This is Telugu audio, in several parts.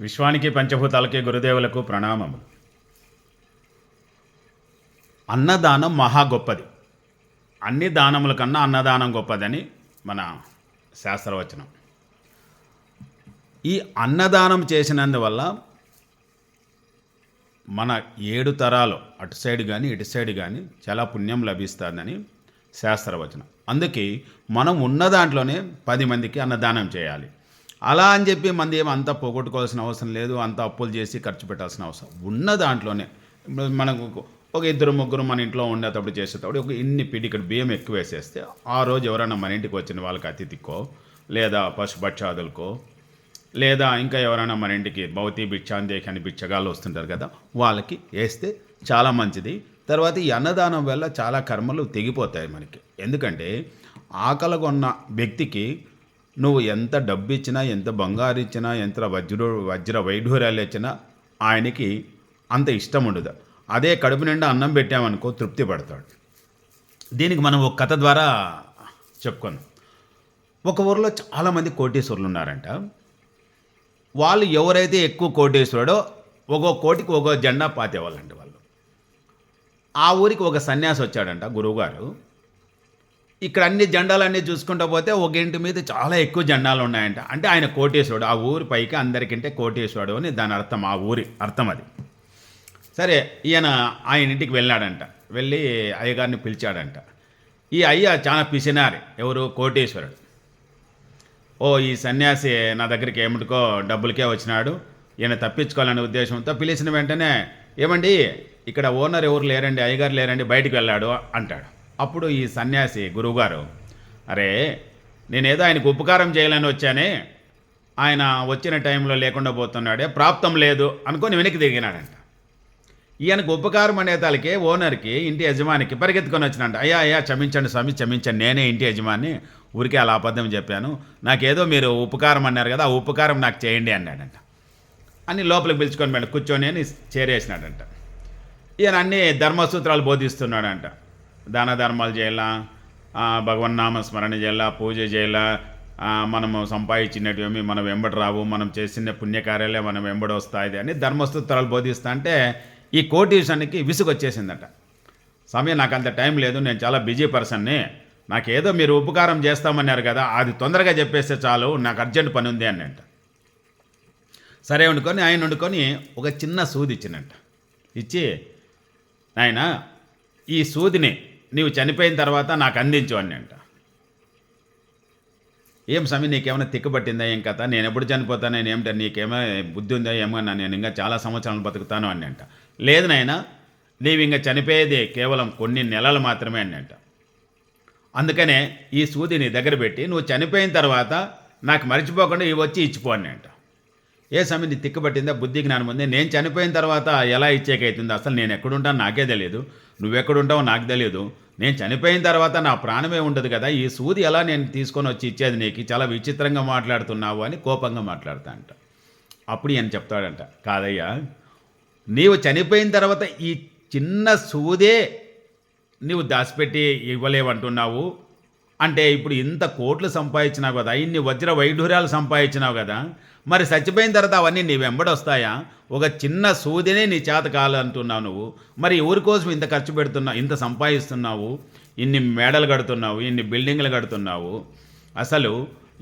విశ్వానికి పంచభూతాలకి గురుదేవులకు ప్రణామములు. అన్నదానం మహా గొప్పది. అన్ని దానముల కన్నా అన్నదానం గొప్పదని మన శాస్త్రవచనం. ఈ అన్నదానం చేసినందువల్ల మన ఏడు తరాలు అటు సైడ్ కానీ ఇటు సైడ్ కానీ చాలా పుణ్యం లభిస్తుందని శాస్త్రవచనం. అందుకే మనం ఉన్న దాంట్లోనే పది మందికి అన్నదానం చేయాలి. అలా అని చెప్పి మంది ఏమి అంతా పోగొట్టుకోవాల్సిన అవసరం లేదు అంత అప్పులు చేసి ఖర్చు పెట్టాల్సిన అవసరం. ఉన్న దాంట్లోనే మనకు ఒక ఇద్దరు ముగ్గురు మన ఇంట్లో ఉండేటప్పుడు చేసేటప్పుడు ఒక ఇన్ని పిడికడు బియ్యం ఎక్కువ వేసేస్తే ఆ రోజు ఎవరైనా మన ఇంటికి వచ్చిన వాళ్ళకి అతిథికో లేదా పశుపక్షాదులకో లేదా ఇంకా ఎవరైనా మన ఇంటికి భౌతి భిక్షాందేకి అని బిచ్చగాళ్ళు వస్తుంటారు కదా వాళ్ళకి వేస్తే చాలా మంచిది. తర్వాత ఈ అన్నదానం వల్ల చాలా కర్మలు తెగిపోతాయి మనకి. ఎందుకంటే ఆకలిగా ఉన్న వ్యక్తికి నువ్వు ఎంత డబ్బు ఇచ్చినా ఎంత బంగారు ఇచ్చినా ఎంత వజ్ర వజ్ర వైఢూర్యాలు ఇచ్చినా ఆయనకి అంత ఇష్టం ఉండదు. అదే కడుపు నిండా అన్నం పెట్టామనుకో తృప్తి పడతాడు. దీనికి మనం ఒక కథ ద్వారా చెప్పుకుందాం. ఒక ఊరిలో చాలామంది కోటీశ్వరులు ఉన్నారంట. వాళ్ళు ఎవరైతే ఎక్కువ కోటేశ్వరుడో ఒక్కో కోటికి ఒక్కో జెండా పాతేవాళ్ళంట వాళ్ళు. ఆ ఊరికి ఒక సన్యాసి వచ్చాడంట గురువుగారు. ఇక్కడ అన్ని జెండాలన్నీ చూసుకుంటూ పోతే ఒక ఇంటి మీద చాలా ఎక్కువ జెండాలు ఉన్నాయంట. అంటే ఆయన కోటేశ్వరుడు ఆ ఊరి పైకి అందరికంటే కోటేశ్వరుడు అని దాని అర్థం ఆ ఊరి అర్థం అది. సరే ఈయన ఆయన ఇంటికి వెళ్ళాడంట. వెళ్ళి అయ్యగారిని పిలిచాడంట. ఈ అయ్య చాలా పిసినారి ఎవరు? కోటేశ్వరుడు. ఓ ఈ సన్యాసి నా దగ్గరికి ఏమిటికో డబ్బులకే వచ్చినాడు ఈయన తప్పించుకోవాలనే ఉద్దేశంతో పిలిచిన వెంటనే ఏమండి ఇక్కడ ఓనర్ ఎవరు లేరండి? అయ్యగారు లేరండి? బయటికి వెళ్ళాడు అంటాడు. అప్పుడు ఈ సన్యాసి గురువుగారు అరే నేనేదో ఆయనకు ఉపకారం చేయాలని వచ్చానే ఆయన వచ్చిన టైంలో లేకుండా పోతున్నాడే ప్రాప్తం లేదు అనుకొని వెనక్కి తిరిగినాడంట ఈయనకు ఉపకారం అనే తాలకి ఓనర్కి ఇంటి యజమానికి పరిగెత్తుకొని వచ్చినంట అయ్యా అయ్యా క్షమించండి స్వామి క్షమించండి నేనే ఇంటి యజమాని ఊరికే అలా అబద్ధం చెప్పాను. నాకేదో మీరు ఉపకారం అన్నారు కదా ఆ ఉపకారం నాకు చేయండి అన్నాడంట. అని లోపలికి పిలుచుకొని వెళ్ళి కూర్చొని అని చేరేసినాడంట. ఈయన అన్ని ధర్మసూత్రాలు బోధిస్తున్నాడంట. దాన ధర్మాలు చేయాలా ఆ, భగవన్నామ స్మరణ చేయాలా పూజ చేయాలా మనము సంపాదించినటువంటి మనం వెంబడి రావు మనం చేసిన పుణ్యకార్యాలే మనం వెంబడి వస్తాయి అని ధర్మసూత్రాలు బోధిస్తా అంటే ఈ కోటీషన్కి విసుగొచ్చేసిందట. సమయం నాకు అంత టైం లేదు నేను చాలా బిజీ పర్సన్ని. నాకేదో మీరు ఉపకారం చేస్తామన్నారు కదా అది తొందరగా చెప్పేస్తే చాలు నాకు అర్జెంట్ పని ఉంది అన్నంట. సరే వండుకొని ఆయన వండుకొని ఒక చిన్న సూది ఇచ్చినంట. ఇచ్చి నాయన ఈ సూదిని నీవు చనిపోయిన తర్వాత నాకు అందించు అని అంట. ఏం సమయం నీకేమైనా తిక్కబట్టిందా ఏం కథ? నేను ఎప్పుడు చనిపోతాను నేను ఏమిటా నీకేమో బుద్ధి ఉందా ఏమో నేను ఇంకా చాలా సంవత్సరాలు బతుకుతాను అని అంట. లేదు నాయన నీవు ఇంకా చనిపోయేది కేవలం కొన్ని నెలలు మాత్రమే అని అంట. అందుకనే ఈ సూది నీ దగ్గర పెట్టి నువ్వు చనిపోయిన తర్వాత నాకు మర్చిపోకుండా ఇవి వచ్చి ఇచ్చిపో అని అంట. ఏ సమయం నీ తిక్కబట్టిందా బుద్ధి జ్ఞానం ఉంది. నేను చనిపోయిన తర్వాత ఎలా ఇచ్చేకైతుంది? అసలు నేను ఎక్కడుంటాను నాకే తెలియదు నువ్వెక్కడుంటావో నాకు తెలియదు నేను చనిపోయిన తర్వాత నా ప్రాణమే ఉండదు కదా ఈ సూది ఎలా నేను తీసుకొని వచ్చి ఇచ్చేది నీకు? చాలా విచిత్రంగా మాట్లాడుతున్నావు అని కోపంగా మాట్లాడతా అంట. అప్పుడు ఈయన చెప్తాడంట కాదయ్యా నీవు చనిపోయిన తర్వాత ఈ చిన్న సూదే నీవు దాచిపెట్టి ఇవ్వలేవంటున్నావు. అంటే ఇప్పుడు ఇంత కోట్లు సంపాదించినావు కదా ఇన్ని వజ్ర వైఢూర్యాలు సంపాదించినావు కదా మరి చచ్చిపోయిన తర్వాత అవన్నీ నీ వెంబడి వస్తాయా? ఒక చిన్న సూదినే నీ చేత కాలంటున్నావు నువ్వు. మరి ఎవరి కోసం ఇంత ఖర్చు పెడుతున్నావు ఇంత సంపాదిస్తున్నావు? ఇన్ని మేడలు కడుతున్నావు ఇన్ని బిల్డింగ్లు కడుతున్నావు? అసలు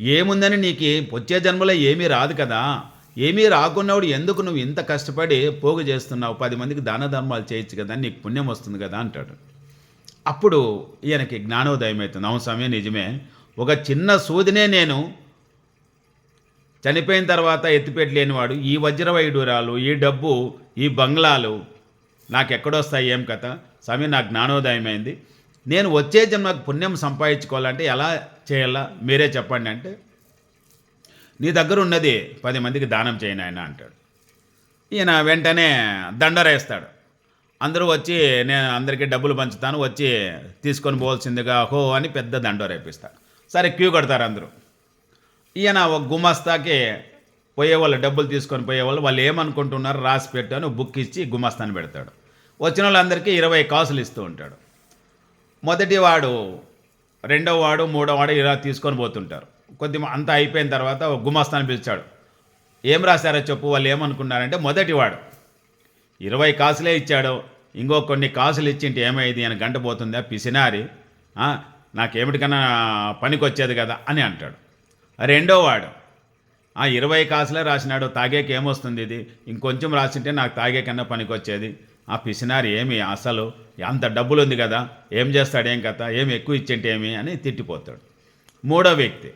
ఏముందని నీకు వచ్చే జన్మలో ఏమీ రాదు కదా. ఏమీ రాకున్నప్పుడు ఎందుకు నువ్వు ఇంత కష్టపడి పోగు చేస్తున్నావు? పది మందికి దాన ధర్మాలు చేయొచ్చు కదా నీకు పుణ్యం వస్తుంది కదా అంటాడు. అప్పుడు ఈయనకి జ్ఞానోదయం అవుతుంది. అవును సమయం నిజమే. ఒక చిన్న సూదినే నేను చనిపోయిన తర్వాత ఎత్తిపెట్టలేనివాడు ఈ వజ్రవైడూరాలు ఈ డబ్బు ఈ బంగ్లాలు నాకు ఎక్కడొస్తాయి ఏం కథ? సమయం నాకు జ్ఞానోదయం అయింది. నేను వచ్చే జన్మకు పుణ్యం సంపాదించుకోవాలంటే ఎలా చేయాలా? మీరే చెప్పండి అంటే నీ దగ్గర ఉన్నది పది మందికి దానం చేయను ఆయన అంటాడు. ఈయన వెంటనే దండరేస్తాడు. అందరూ వచ్చి నేను అందరికీ డబ్బులు పంచుతాను వచ్చి తీసుకొని పోవాల్సిందిగా హో అని పెద్ద దండో రేపిస్తాను సరే క్యూ కడతారు అందరూ. ఈయన ఒక గుమస్తాకి పోయేవాళ్ళు డబ్బులు తీసుకొని పోయేవాళ్ళు వాళ్ళు ఏమనుకుంటున్నారు రాసి పెట్టాను బుక్ ఇచ్చి గుమస్తాను పెడతాడు. వచ్చిన వాళ్ళందరికీ ఇరవై కాసులు ఇస్తూ ఉంటాడు. మొదటి వాడు రెండో వాడు మూడో వాడు ఇలా తీసుకొని పోతుంటారు. కొద్ది అంతా అయిపోయిన తర్వాత ఒక పిలిచాడు. ఏం రాశారో చెప్పు వాళ్ళు ఏమనుకున్నారంటే మొదటివాడు ఇరవై కాసులే ఇచ్చాడు. ఇంకో కొన్ని కాసులు ఇచ్చింటే ఏమైంది అని గంట పోతుందా? పిసినారి నాకేమిటికన్నా పనికొచ్చేది కదా అని అంటాడు. రెండో వాడు ఆ ఇరవై కాసులే రాసినాడు తాగేకి ఏమొస్తుంది ఇది? ఇంకొంచెం రాసింటే నాకు తాగేకన్నా పనికొచ్చేది. పనికి వచ్చేది ఆ పిసినారి ఏమి అసలు అంత డబ్బులు ఉంది కదా ఏం చేస్తాడు ఏం కథ ఏమి ఎక్కువ ఇచ్చింటే ఏమి అని తిట్టిపోతాడు. మూడో వ్యక్తి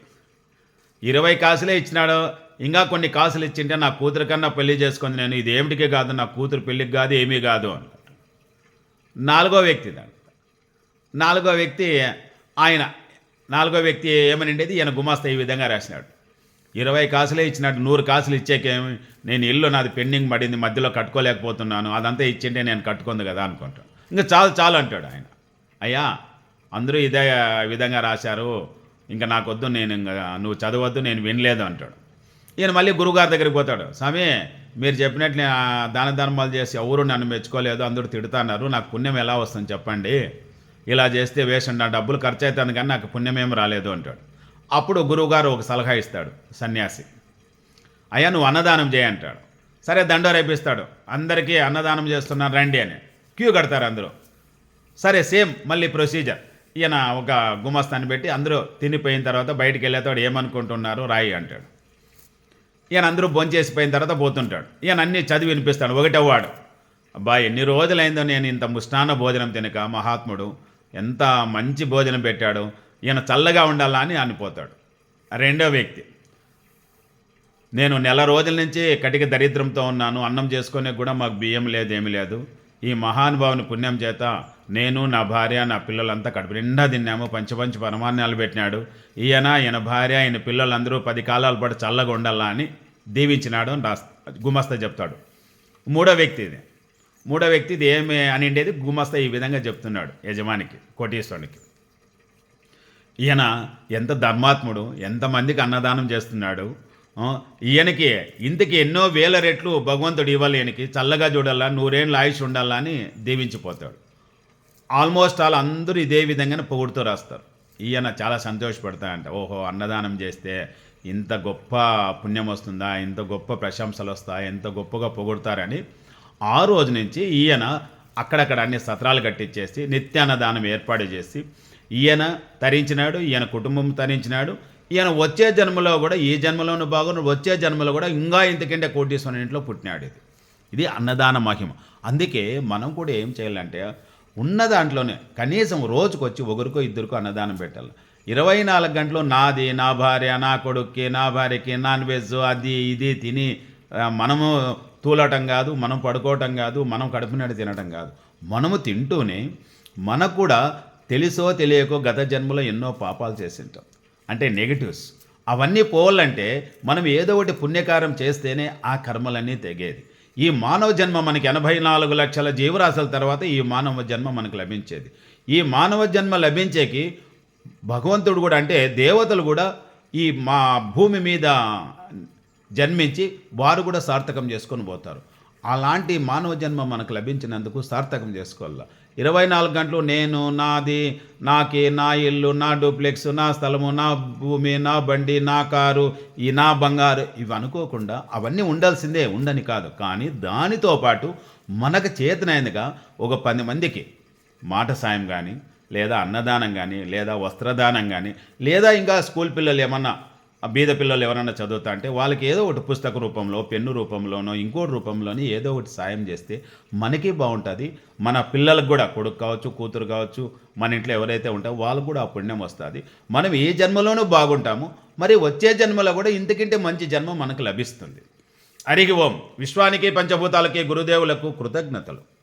ఇరవై కాసులే ఇచ్చినాడు ఇంకా కొన్ని కాసులు ఇచ్చింటే నా కూతురు కన్నా పెళ్ళి చేసుకుంది నేను ఇది ఏమిటికే కాదు నా కూతురు పెళ్ళికి కాదు ఏమీ కాదు అని. నాలుగో వ్యక్తి నాలుగో వ్యక్తి ఆయన. నాలుగో వ్యక్తి ఏమనిండేది? ఈయన గుమాస్తా ఈ విధంగా రాసినాడు. ఇరవై కాసులే ఇచ్చినట్టు నూరు కాసులు ఇచ్చేకేమి నేను ఇల్లు నాది పెండింగ్ పడింది మధ్యలో కట్టుకోలేకపోతున్నాను అదంతా ఇచ్చింటే నేను కట్టుకుంది కదా అనుకుంటాను ఇంకా చాలు చాలు అంటాడు ఆయన. అయ్యా అందరూ ఇదే విధంగా రాశారు ఇంకా నాకొద్దు నేను ఇంకా నువ్వు చదవద్దు నేను వినలేదు అంటాడు. ఈయన మళ్ళీ గురువుగారి దగ్గరికి పోతాడు. స్వామి మీరు చెప్పినట్లు నేను దాన ధర్మాలు చేసి ఎవరు నన్ను మెచ్చుకోలేదు అందరూ తిడుతున్నారు నాకు పుణ్యం ఎలా వస్తుంది చెప్పండి. ఇలా చేస్తే వేషం నా డబ్బులు ఖర్చు అవుతాను కానీ నాకు పుణ్యం ఏం రాలేదు అంటాడు. అప్పుడు గురువుగారు ఒక సలహా ఇస్తాడు సన్యాసి. అయ్యా నువ్వు అన్నదానం చేయంటాడు సరే దండో రేపిస్తాడు. అందరికీ అన్నదానం చేస్తున్నారు రండి అని. క్యూ కడతారు అందరూ. సరే సేమ్ మళ్ళీ ప్రొసీజర్. ఈయన ఒక గుమస్తాన్ని పెట్టి అందరూ తినిపోయిన తర్వాత బయటికి వెళ్ళేతాడు ఏమనుకుంటున్నారు రాయి అంటాడు. ఈయన అందరూ భోంచేసిపోయిన తర్వాత పోతుంటాడు. ఈయన అన్నీ చదివి వినిపిస్తాడు. ఒకటే వాడు. అబ్బా ఎన్ని రోజులైందో నేను ఇంత ముష్టాన్న భోజనం తినక మహాత్ముడు ఎంత మంచి భోజనం పెట్టాడు. ఈయన చల్లగా ఉండాలా అని అనిపోతాడు. రెండో వ్యక్తి. నేను నెల రోజుల నుంచి కటిక దరిద్రంతో ఉన్నాను. అన్నం చేసుకునే కూడా మాకు బియ్యం లేదు ఏమీ లేదు. ఈ మహానుభావుని పుణ్యం చేత నేను నా భార్య నా పిల్లలంతా కడుపు నిండా తిన్నాము. పంచపంచ పరమాన్యాలు పెట్టినాడు. ఈయన ఈయన భార్య ఈయన పిల్లలందరూ పది కాలాల పాటు చల్లగా ఉండాలా అని దీవించినాడు అని రాస్ గుమస్తా చెప్తాడు. మూడో వ్యక్తి ఇది. మూడో వ్యక్తి ఇది ఏమి అనిండేది? గుమస్తా ఈ విధంగా చెప్తున్నాడు యజమానికి కోటీశ్వరునికి. ఈయన ఎంత ధర్మాత్ముడు ఎంతమందికి అన్నదానం చేస్తున్నాడు. ఈయనకి ఇంతకి ఎన్నో వేల రెట్లు భగవంతుడు ఇవ్వాలి ఈయనకి చల్లగా చూడాలా నూరేళ్ళు ఆయుష్ ఉండాలా అని దీవించిపోతాడు. ఆల్మోస్ట్ ఆల్ అందరూ ఇదే విధంగానే పొగుడుతూ రాస్తారు. ఈయన చాలా సంతోషపడతాడంట. ఓహో అన్నదానం చేస్తే ఇంత గొప్ప పుణ్యం వస్తుందా? ఇంత గొప్ప ప్రశంసలు వస్తాయి? ఎంత గొప్పగా పొగుడతారని ఆ రోజు నుంచి ఈయన అక్కడక్కడ అన్ని సత్రాలు కట్టించేసి నిత్యాన్నదానం ఏర్పాటు చేసి ఈయన తరించినాడు ఈయన కుటుంబం తరించినాడు. ఈయన వచ్చే జన్మలో కూడా ఈ జన్మలోనూ బాగున్న వచ్చే జన్మలో కూడా ఇంకా ఇంతకంటే కోటీశ్వరుని ఇంట్లో పుట్టినాడు ఇది. ఇది అన్నదాన మహిమ. అందుకే మనం కూడా ఏం చేయాలంటే ఉన్న దాంట్లోనే కనీసం రోజుకొచ్చి ఒకరికో ఇద్దరికో అన్నదానం పెట్టాలి. ఇరవై నాలుగు గంటలు నాది నా భార్య నా కొడుక్కి నా భార్యకి నాన్ వెజ్ అది ఇది తిని మనము తూలటం కాదు మనం పడుకోవటం కాదు మనం కడుపునాడు తినటం కాదు. మనము తింటూనే మనకు కూడా తెలుసో తెలియకో గత జన్మలో ఎన్నో పాపాలు చేసింటాం. అంటే నెగిటివ్స్. అవన్నీ పోవాలంటే మనం ఏదో ఒకటి పుణ్యకారం చేస్తేనే ఆ కర్మలన్నీ తెగేది. ఈ మానవ జన్మ మనకి ఎనభై నాలుగు లక్షల జీవరాశుల తర్వాత ఈ మానవ జన్మ మనకు లభించేది. ఈ మానవ జన్మ లభించేకి భగవంతుడు కూడా అంటే దేవతలు కూడా ఈ మా భూమి మీద జన్మించి వారు కూడా సార్థకం చేసుకొని పోతారు. అలాంటి మానవ జన్మ మనకు లభించినందుకు సార్థకం చేసుకోవాలి? ఇరవై నాలుగు గంటలు నేను నాది నాకి నా ఇల్లు నా డూప్లెక్స్ నా స్థలము నా భూమి నా బండి నా కారు ఈ నా బంగారు ఇవి అనుకోకుండా అవన్నీ ఉండాల్సిందే ఉండని కాదు. కానీ దానితో పాటు మనకు చేతనైందిగా ఒక పది మందికి మాట సాయం కానీ లేదా అన్నదానం కానీ లేదా వస్త్రదానం కానీ లేదా ఇంకా స్కూల్ పిల్లలు ఏమన్నా బీద పిల్లలు ఎవరైనా చదువుతా అంటే వాళ్ళకి ఏదో ఒకటి పుస్తక రూపంలో పెన్ను రూపంలోనో ఇంకో రూపంలోనో ఏదో ఒకటి సాయం చేస్తే మనకి బాగుంటుంది. మన పిల్లలకు కూడా కొడుకు కావచ్చు కూతురు కావచ్చు మన ఇంట్లో ఎవరైతే ఉంటారో వాళ్ళకు కూడా ఆ పుణ్యం వస్తుంది. మనం ఏ జన్మలోనూ బాగుంటాము. మరి వచ్చే జన్మలో కూడా ఇంతకంటే మంచి జన్మ మనకు లభిస్తుంది. అరిగి ఓం. విశ్వానికి పంచభూతాలకి గురుదేవులకు కృతజ్ఞతలు.